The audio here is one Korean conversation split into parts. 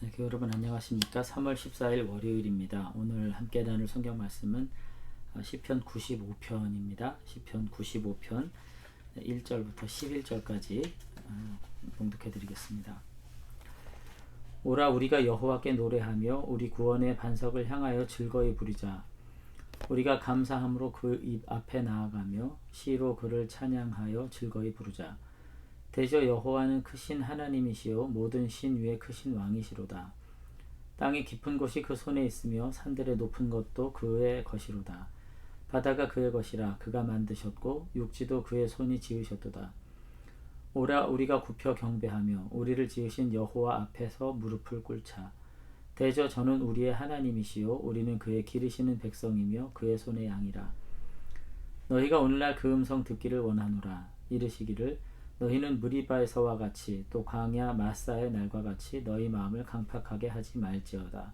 네, 교회 여러분 안녕하십니까? 3월 14일 월요일입니다. 오늘 함께 나눌 성경 말씀은 어, 시편 95편입니다. 시편 95편 1절부터 11절까지 어, 봉독해 드리겠습니다. 오라 우리가 여호와께 노래하며 우리 구원의 반석을 향하여 즐거이 부리자. 우리가 감사함으로 그 입 앞에 나아가며 시로 그를 찬양하여 즐거이 부르자. 대저 여호와는 크신 하나님이시요 모든 신 위에 크신 왕이시로다. 땅의 깊은 곳이 그 손에 있으며 산들의 높은 것도 그의 것이로다. 바다가 그의 것이라 그가 만드셨고 육지도 그의 손이 지으셨도다. 오라 우리가 굽혀 경배하며 우리를 지으신 여호와 앞에서 무릎을 꿇자. 대저 저는 우리의 하나님이시요 우리는 그의 기르시는 백성이며 그의 손의 양이라. 너희가 오늘날 그 음성 듣기를 원하노라. 이르시기를 너희는 무리바에서와 같이 또 광야 마사의 날과 같이 너희 마음을 강팍하게 하지 말지어다.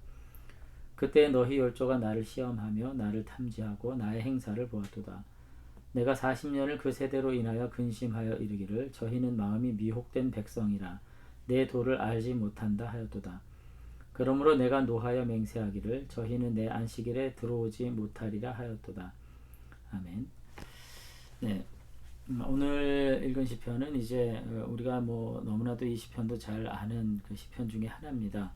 그때 너희 열조가 나를 시험하며 나를 탐지하고 나의 행사를 보았도다. 내가 40년을 그 세대로 인하여 근심하여 이르기를 저희는 마음이 미혹된 백성이라 내 도를 알지 못한다 하였도다. 그러므로 내가 노하여 맹세하기를 저희는 내 안식일에 들어오지 못하리라 하였도다. 아멘. 네, 음, 오늘 읽은 시편은 이제 어, 우리가 뭐 너무나도 이 시편도 잘 아는 그 시편 중에 하나입니다.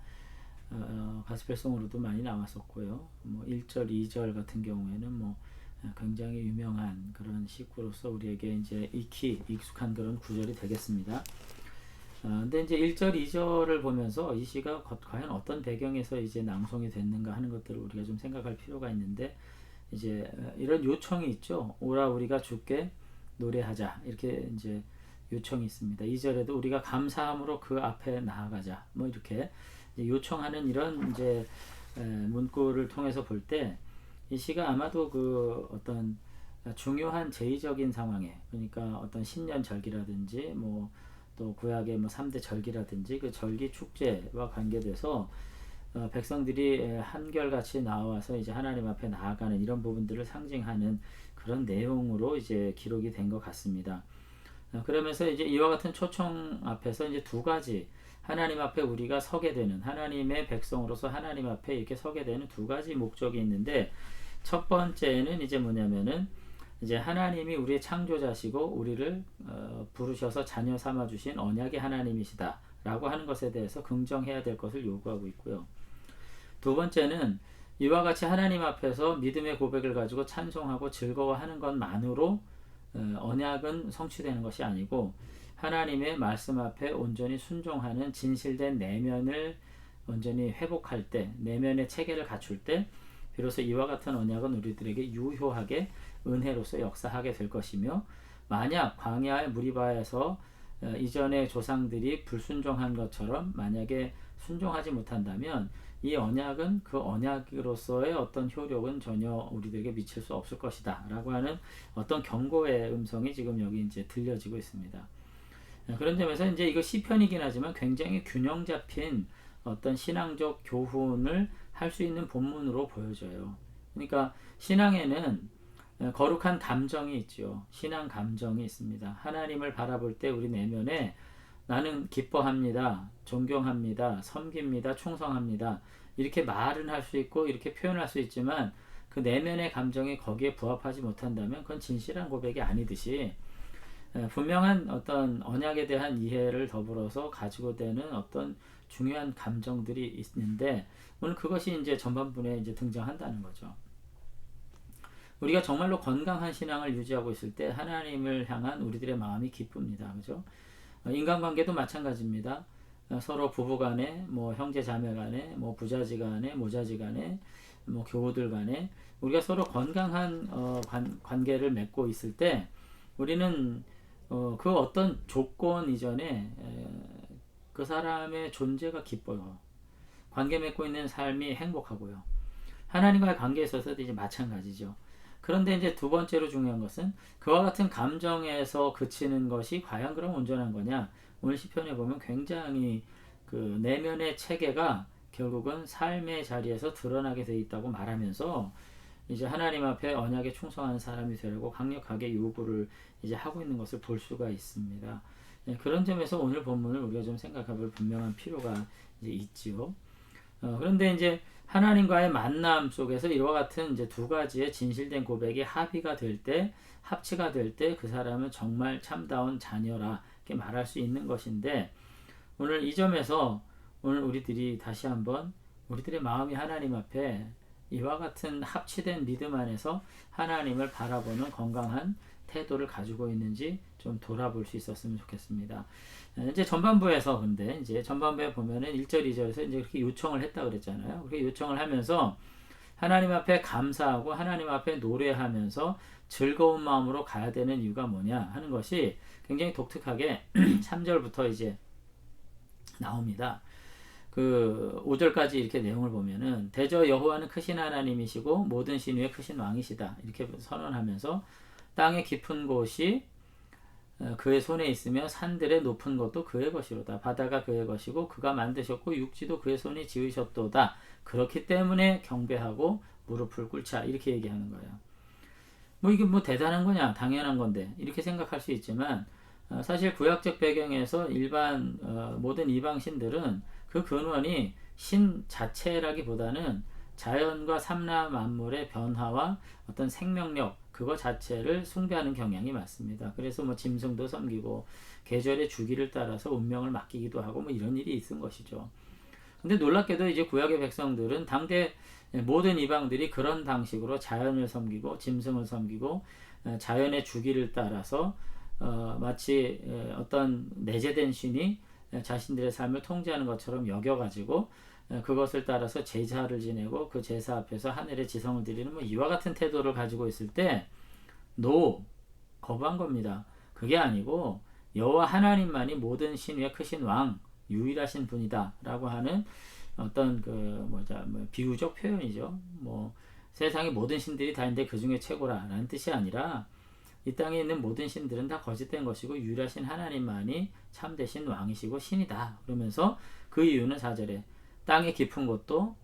어, 어 가스펠송으로도 많이 나왔었고요. 뭐 1절, 2절 같은 경우에는 뭐 어, 굉장히 유명한 그런 시구로서 우리에게 이제 익히 익숙한 그런 구절이 되겠습니다. 어, 근데 이제 1절, 2절을 보면서 이 시가 과연 어떤 배경에서 이제 낭송이 됐는가 하는 것들을 우리가 좀 생각할 필요가 있는데 이제 이런 요청이 있죠. 오라 우리가 주께 노래하자 이렇게 이제 요청이 있습니다. 2절에도 우리가 감사함으로 그 앞에 나아가자 뭐 이렇게 요청하는 이런 이제 문구를 통해서 볼 때 이 시가 아마도 그 어떤 중요한 제의적인 상황에 그러니까 어떤 신년 절기라든지 뭐 또 구약의 뭐 3대 절기라든지 그 절기 축제와 관계돼서 어, 백성들이 한결같이 나와서 이제 하나님 앞에 나아가는 이런 부분들을 상징하는 그런 내용으로 이제 기록이 된 것 같습니다. 어, 그러면서 이제 이와 같은 초청 앞에서 이제 두 가지 하나님 앞에 우리가 서게 되는 하나님의 백성으로서 하나님 앞에 이렇게 서게 되는 두 가지 목적이 있는데 첫 번째는 이제 뭐냐면은 이제 하나님이 우리의 창조자시고 우리를 어, 부르셔서 자녀 삼아 주신 언약의 하나님이시다라고 하는 것에 대해서 긍정해야 될 것을 요구하고 있고요. 두 번째는 이와 같이 하나님 앞에서 믿음의 고백을 가지고 찬송하고 즐거워하는 것만으로 어, 언약은 성취되는 것이 아니고 하나님의 말씀 앞에 온전히 순종하는 진실된 내면을 온전히 회복할 때 내면의 체계를 갖출 때 비로소 이와 같은 언약은 우리들에게 유효하게 은혜로서 역사하게 될 것이며 만약 광야의 무리바에서 어, 이전의 조상들이 불순종한 것처럼 만약에 순종하지 못한다면 이 언약은 그 언약으로서의 어떤 효력은 전혀 우리들에게 미칠 수 없을 것이다. 라고 하는 어떤 경고의 음성이 지금 여기 이제 들려지고 있습니다. 그런 점에서 이제 이거 시편이긴 하지만 굉장히 균형 잡힌 어떤 신앙적 교훈을 할 수 있는 본문으로 보여져요. 그러니까 신앙에는 거룩한 감정이 있죠. 신앙 감정이 있습니다. 하나님을 바라볼 때 우리 내면에 나는 기뻐합니다. 존경합니다. 섬깁니다. 충성합니다. 이렇게 말은 할 수 있고 이렇게 표현할 수 있지만 그 내면의 감정이 거기에 부합하지 못한다면 그건 진실한 고백이 아니듯이 분명한 어떤 언약에 대한 이해를 더불어서 가지고 되는 어떤 중요한 감정들이 있는데 오늘 그것이 이제 전반부에 이제 등장한다는 거죠. 우리가 정말로 건강한 신앙을 유지하고 있을 때 하나님을 향한 우리들의 마음이 기쁩니다. 그죠? 어, 인간관계도 마찬가지입니다. 어, 서로 부부 간에, 뭐 형제 자매 간에, 뭐 부자지 간에, 모자지 간에, 뭐 교우들 간에 우리가 서로 건강한 어, 관, 관계를 맺고 있을 때 우리는 어, 그 어떤 조건 이전에 에, 그 사람의 존재가 기뻐요. 관계 맺고 있는 삶이 행복하고요. 하나님과의 관계에 있어서도 이제 마찬가지죠. 그런데 이제 두 번째로 중요한 것은 그와 같은 감정에서 그치는 것이 과연 그럼 온전한 거냐? 오늘 시편에 보면 굉장히 그 내면의 체계가 결국은 삶의 자리에서 드러나게 돼 있다고 말하면서 이제 하나님 앞에 언약에 충성하는 사람이 되려고 강력하게 요구를 이제 하고 있는 것을 볼 수가 있습니다. 예, 그런 점에서 오늘 본문을 우리가 좀 생각해 볼 분명한 필요가 이제 있지요. 어, 그런데 이제 하나님과의 만남 속에서 이와 같은 이제 두 가지의 진실된 고백이 합의가 될 때, 합치가 될 때 그 사람은 정말 참다운 자녀라 이렇게 말할 수 있는 것인데 오늘 이 점에서 오늘 우리들이 다시 한번 우리들의 마음이 하나님 앞에 이와 같은 합치된 믿음 안에서 하나님을 바라보는 건강한 태도를 가지고 있는지 좀 돌아볼 수 있었으면 좋겠습니다. 이제 전반부에서 근데 이제 전반부에 보면은 1절, 2절에서 이제 그렇게 요청을 했다 그랬잖아요. 그렇게 요청을 하면서 하나님 앞에 감사하고 하나님 앞에 노래하면서 즐거운 마음으로 가야 되는 이유가 뭐냐 하는 것이 굉장히 독특하게 3절부터 이제 나옵니다. 그 5절까지 이렇게 내용을 보면은 대저 여호와는 크신 하나님이시고 모든 신위의 크신 왕이시다. 이렇게 선언하면서 땅의 깊은 곳이 어, 그의 손에 있으며 산들의 높은 것도 그의 것이로다. 바다가 그의 것이고 그가 만드셨고 육지도 그의 손이 지으셨도다. 그렇기 때문에 경배하고 무릎을 꿇자. 이렇게 얘기하는 거예요. 뭐 이게 뭐 대단한 거냐? 당연한 건데 이렇게 생각할 수 있지만 어, 사실 구약적 배경에서 일반 어, 모든 이방 신들은 그 근원이 신 자체라기보다는 자연과 삼라 만물의 변화와 어떤 생명력 그거 자체를 숭배하는 경향이 많습니다. 그래서 뭐 짐승도 섬기고 계절의 주기를 따라서 운명을 맡기기도 하고 뭐 이런 일이 있은 것이죠. 근데 놀랍게도 이제 구약의 백성들은 당대 모든 이방들이 그런 방식으로 자연을 섬기고 짐승을 섬기고 어, 자연의 주기를 따라서 어, 마치 어떤 내재된 신이 자신들의 삶을 통제하는 것처럼 여겨가지고 그것을 따라서 제사를 지내고 그 제사 앞에서 하늘의 지성을 드리는 뭐 이와 같은 태도를 가지고 있을 때 노, 거부한 겁니다. 그게 아니고 여호와 하나님만이 모든 신위의 크신 왕, 유일하신 분이다라고 하는 어떤 그 뭐자 뭐 비유적 표현이죠. 뭐 세상의 모든 신들이 다 있는데 그 중에 최고라라는 뜻이 아니라 이 땅에 있는 모든 신들은 다 거짓된 것이고 유일하신 하나님만이 참되신 왕이시고 신이다. 그러면서 그 이유는 사절에 땅의 깊은 곳도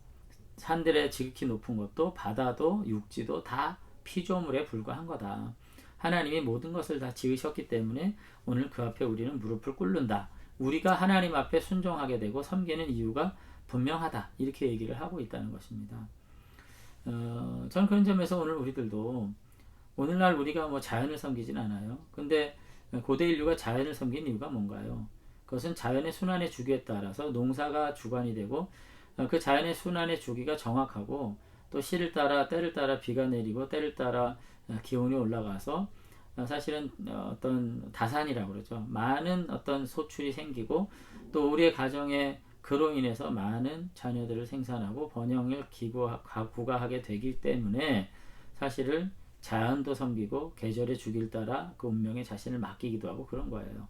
산들의 지극히 높은 것도 바다도 육지도 다 피조물에 불과한 거다. 하나님이 모든 것을 다 지으셨기 때문에 오늘 그 앞에 우리는 무릎을 꿇는다. 우리가 하나님 앞에 순종하게 되고 섬기는 이유가 분명하다. 이렇게 얘기를 하고 있다는 것입니다. 어, 저는 그런 점에서 오늘 우리들도 오늘날 우리가 뭐 자연을 섬기진 않아요. 근데 고대 인류가 자연을 섬긴 이유가 뭔가요? 그것은 자연의 순환의 주기에 따라서 농사가 주관이 되고 어, 그 자연의 순환의 주기가 정확하고 또 시를 따라 때를 따라 비가 내리고 때를 따라 어, 기온이 올라가서 어, 사실은 어떤 다산이라고 그러죠. 많은 어떤 소출이 생기고 또 우리의 가정에 그로 인해서 많은 자녀들을 생산하고 번영을 기구하게 되기 때문에 사실은 자연도 섬기고 계절의 주기를 따라 그 운명에 자신을 맡기기도 하고 그런 거예요.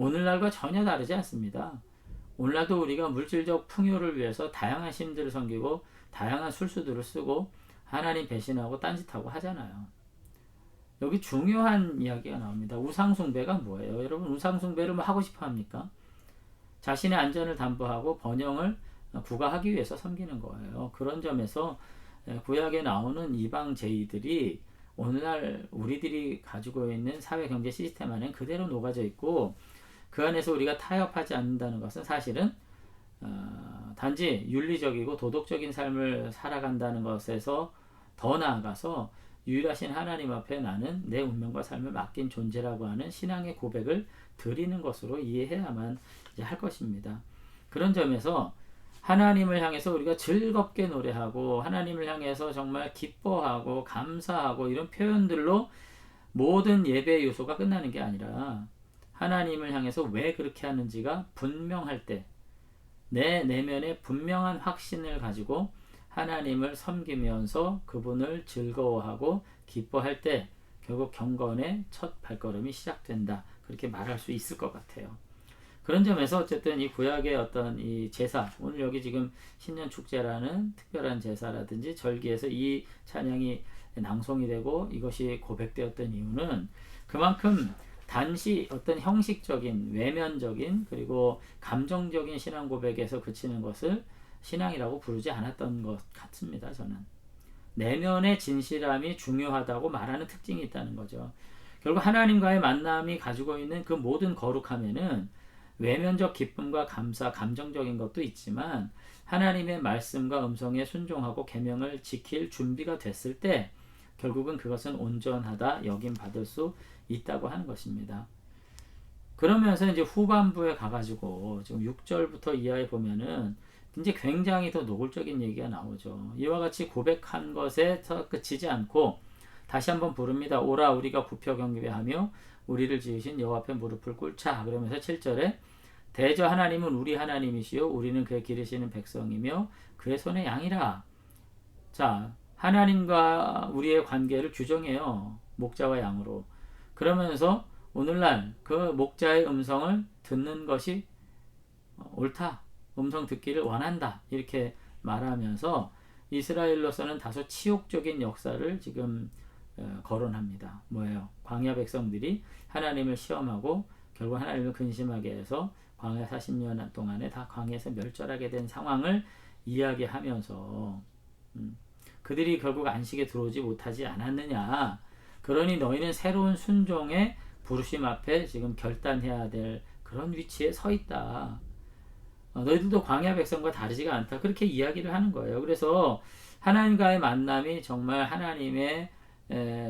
오늘날과 전혀 다르지 않습니다. 오늘날도 우리가 물질적 풍요를 위해서 다양한 신들을 섬기고 다양한 술수들을 쓰고 하나님 배신하고 딴짓하고 하잖아요. 여기 중요한 이야기가 나옵니다. 우상숭배가 뭐예요? 여러분 우상숭배를 뭐 하고 싶어 합니까? 자신의 안전을 담보하고 번영을 구가하기 위해서 섬기는 거예요. 그런 점에서 구약에 나오는 이방 제의들이 오늘날 우리들이 가지고 있는 사회 경제 시스템 안에 그대로 녹아져 있고 그 안에서 우리가 타협하지 않는다는 것은 사실은 어, 단지 윤리적이고 도덕적인 삶을 살아간다는 것에서 더 나아가서 유일하신 하나님 앞에 나는 내 운명과 삶을 맡긴 존재라고 하는 신앙의 고백을 드리는 것으로 이해해야만 할 것입니다. 그런 점에서 하나님을 향해서 우리가 즐겁게 노래하고 하나님을 향해서 정말 기뻐하고 감사하고 이런 표현들로 모든 예배의 요소가 끝나는 게 아니라 하나님을 향해서 왜 그렇게 하는지가 분명할 때 내 내면에 분명한 확신을 가지고 하나님을 섬기면서 그분을 즐거워하고 기뻐할 때 결국 경건의 첫 발걸음이 시작된다. 그렇게 말할 수 있을 것 같아요. 그런 점에서 어쨌든 이 구약의 어떤 이 제사, 오늘 여기 지금 신년 축제라는 특별한 제사라든지 절기에서 이 찬양이 낭송이 되고 이것이 고백되었던 이유는 그만큼 단시 어떤 형식적인 외면적인 그리고 감정적인 신앙 고백에서 그치는 것을 신앙이라고 부르지 않았던 것 같습니다. 저는 내면의 진실함이 중요하다고 말하는 특징이 있다는 거죠. 결국 하나님과의 만남이 가지고 있는 그 모든 거룩함에는 외면적 기쁨과 감사, 감정적인 것도 있지만 하나님의 말씀과 음성에 순종하고 계명을 지킬 준비가 됐을 때 결국은 그것은 온전하다 여김 받을 수 있다고 하는 것입니다. 그러면서 이제 후반부에 가가지고 지금 6절부터 이하에 보면은 이제 굉장히 더 노골적인 얘기가 나오죠. 이와 같이 고백한 것에서 그치지 않고 다시 한번 부릅니다. 오라 우리가 부표 경배하며 우리를 지으신 여호와 앞에 무릎을 꿇자. 그러면서 7절에 대저 하나님은 우리 하나님이시요 우리는 그의 기르시는 백성이며 그의 손의 양이라. 자, 하나님과 우리의 관계를 규정해요. 목자와 양으로. 그러면서 오늘날 그 목자의 음성을 듣는 것이 옳다. 음성 듣기를 원한다. 이렇게 말하면서 이스라엘로서는 다소 치욕적인 역사를 지금 어, 거론합니다. 뭐예요? 광야 백성들이 하나님을 시험하고 결국 하나님을 근심하게 해서 광야 40년 동안에 다 광야에서 멸절하게 된 상황을 이야기하면서 음, 그들이 결국 안식에 들어오지 못하지 않았느냐. 그러니 너희는 새로운 순종의 부르심 앞에 지금 결단해야 될 그런 위치에 서 있다. 어, 너희들도 광야 백성과 다르지가 않다. 그렇게 이야기를 하는 거예요. 그래서 하나님과의 만남이 정말 하나님의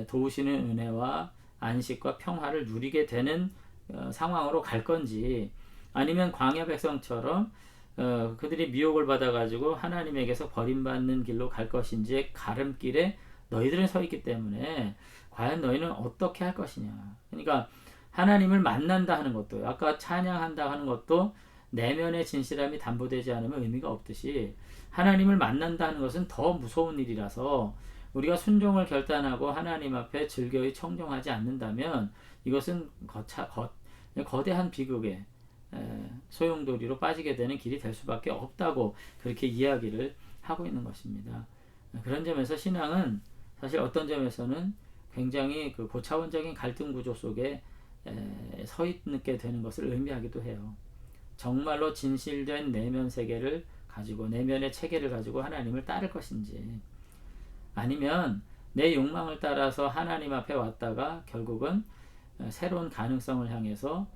도우시는 은혜와 안식과 평화를 누리게 되는 어, 상황으로 갈 건지 아니면 광야 백성처럼 어, 그들이 미혹을 받아가지고 하나님에게서 버림받는 길로 갈 것인지 가름길에 너희들은 서 있기 때문에 과연 너희는 어떻게 할 것이냐. 그러니까 하나님을 만난다 하는 것도 아까 찬양한다 하는 것도 내면의 진실함이 담보되지 않으면 의미가 없듯이 하나님을 만난다 하는 것은 더 무서운 일이라서 우리가 순종을 결단하고 하나님 앞에 즐거이 청종하지 않는다면 이것은 거차, 거, 거대한 비극에 소용돌이로 빠지게 되는 길이 될 수밖에 없다고 그렇게 이야기를 하고 있는 것입니다. 그런 점에서 신앙은 사실 어떤 점에서는 굉장히 그 고차원적인 갈등 구조 속에 서 있게 되는 것을 의미하기도 해요. 정말로 진실된 내면 세계를 가지고 내면의 체계를 가지고 하나님을 따를 것인지 아니면 내 욕망을 따라서 하나님 앞에 왔다가 결국은 새로운 가능성을 향해서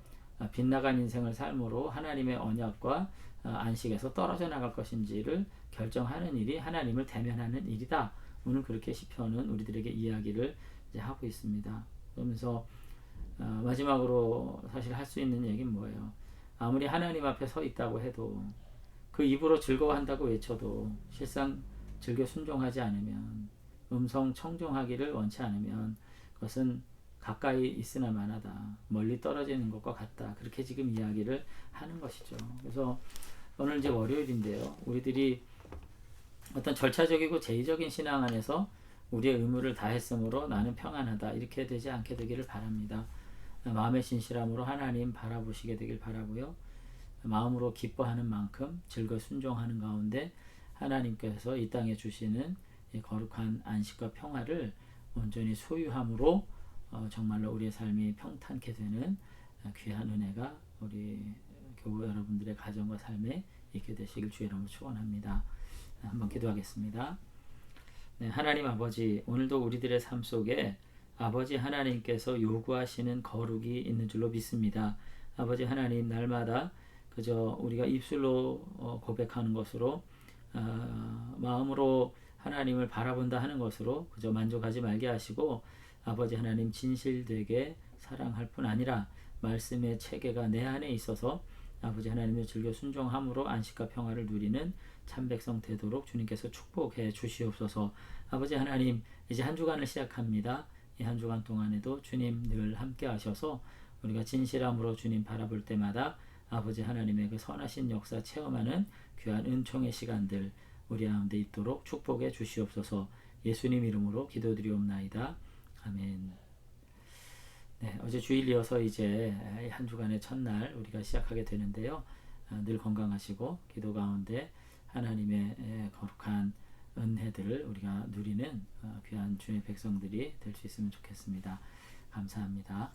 빗나간 인생을 삶으로 하나님의 언약과 안식에서 떨어져 나갈 것인지를 결정하는 일이 하나님을 대면하는 일이다. 오늘 그렇게 시편은 우리들에게 이야기를 하고 있습니다. 그러면서 어, 마지막으로 사실 할 수 있는 얘기는 뭐예요? 아무리 하나님 앞에 서 있다고 해도 그 입으로 즐거워한다고 외쳐도 실상 즐겨 순종하지 않으면 음성 청종하기를 원치 않으면 그것은 가까이 있으나 마나다 멀리 떨어지는 것과 같다 그렇게 지금 이야기를 하는 것이죠. 그래서 오늘 이제 월요일인데요. 우리들이 어떤 절차적이고 제의적인 신앙 안에서 우리의 의무를 다했으므로 나는 평안하다 이렇게 되지 않게 되기를 바랍니다. 마음의 진실함으로 하나님 바라보시게 되길 바라고요. 마음으로 기뻐하는 만큼 즐거 순종하는 가운데 하나님께서 이 땅에 주시는 거룩한 안식과 평화를 온전히 소유함으로 어, 정말로 우리의 삶이 평탄케 되는 귀한 은혜가 우리 교우 여러분들의 가정과 삶에 있게 되시길 주의 이름으로 축원합니다. 한번 기도하겠습니다. 네, 하나님 아버지 오늘도 우리들의 삶 속에 아버지 하나님께서 요구하시는 거룩이 있는 줄로 믿습니다. 아버지 하나님 날마다 그저 우리가 입술로 어, 고백하는 것으로 어, 마음으로 하나님을 바라본다 하는 것으로 그저 만족하지 말게 하시고 아버지 하나님 진실되게 사랑할 뿐 아니라 말씀의 체계가 내 안에 있어서 아버지 하나님의 즐겨 순종함으로 안식과 평화를 누리는 참 백성 되도록 주님께서 축복해 주시옵소서. 아버지 하나님 이제 한 주간을 시작합니다. 이 한 주간 동안에도 주님 늘 함께 하셔서 우리가 진실함으로 주님 바라볼 때마다 아버지 하나님의 그 선하신 역사 체험하는 귀한 은총의 시간들 우리 가운데 있도록 축복해 주시옵소서. 예수님 이름으로 기도드리옵나이다. 아멘. 네, 어제 주일 이어서 이제 한 주간의 첫날 우리가 시작하게 되는데요. 아, 늘 건강하시고 기도 가운데 하나님의 거룩한 은혜들을 우리가 누리는 어, 귀한 주의 백성들이 될 수 있으면 좋겠습니다. 감사합니다.